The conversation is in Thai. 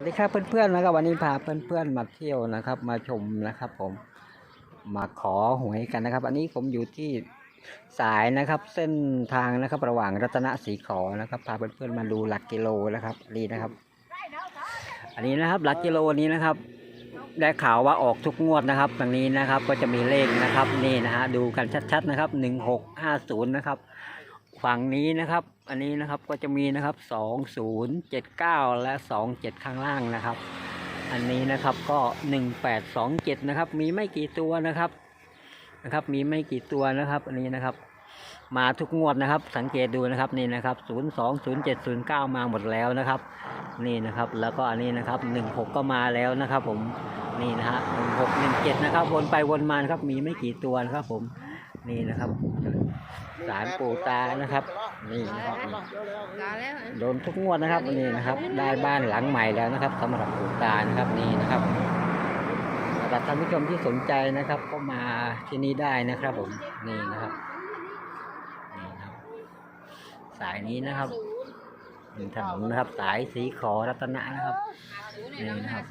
สวัสดีครับเพื่อนๆนะครับวันนี้พาเพื่อนๆมาเที่ยวนะครับ มาชมนะครับผมมาขอหวยกันนะครับ อันนี้ผมอยู่ที่สายนะครับเส้นทางนะครับระหว่างรัตนสีขอนะครับพาเพื่อนๆมาดูหลักกิโลนะครับนี่นะครับ อันนี้นะครับหลักกิโลนี้นะครับ ได้ข่าวว่าออกทุกงวดนะครับตรงนี้นะครับก็จะมีเลขนะครับนี่นะฮะดูกันชัดๆนะครับหนึ่งหกห้าศูนย์นะครับ ฝั่งนี้นะครับ อันนี้นะครับก็จะมีนะครับสองศูนย์เจ็ดเก้าและสองเจ็ดข้างล่างนะครับ อันนี้นะครับก็หนึ่งแปดสองเจ็ดนะครับ มีไม่กี่ตัวนะครับนะครับ มีไม่กี่ตัวนะครับ อันนี้นะครับ มาทุกงวดนะครับ สังเกตดูนะครับนี่นะครับศูนย์สองศูนย์เจ็ดศูนย์เก้ามาหมดแล้วนะครับ นี่นะครับ แล้วก็อันนี้นะครับหนึ่งหกก็มาแล้วนะครับ ผมนี่นะฮะหนึ่งหกหนึ่งเจ็ดนะครับ วนไปวนมานครับ มีไม่กี่ตัวนะครับผม นี่นะครับสารปูตานะครับ นี่นะครับนี่ลาแล้วโดนทุกงวดนะครับนี่นะครับ ได้บ้านหลังใหม่แล้วนะครับสำหรับปูตานะครับนี่นะครับสำหรับท่านผู้ชมที่สนใจนะครับ ก็มาที่นี่ได้นะครับผมนี่นะครับนี่นะครับ สายนี้นะครับเป็นถนนนะครับ สายสีขอรัตนะนะครับนี่นะครับ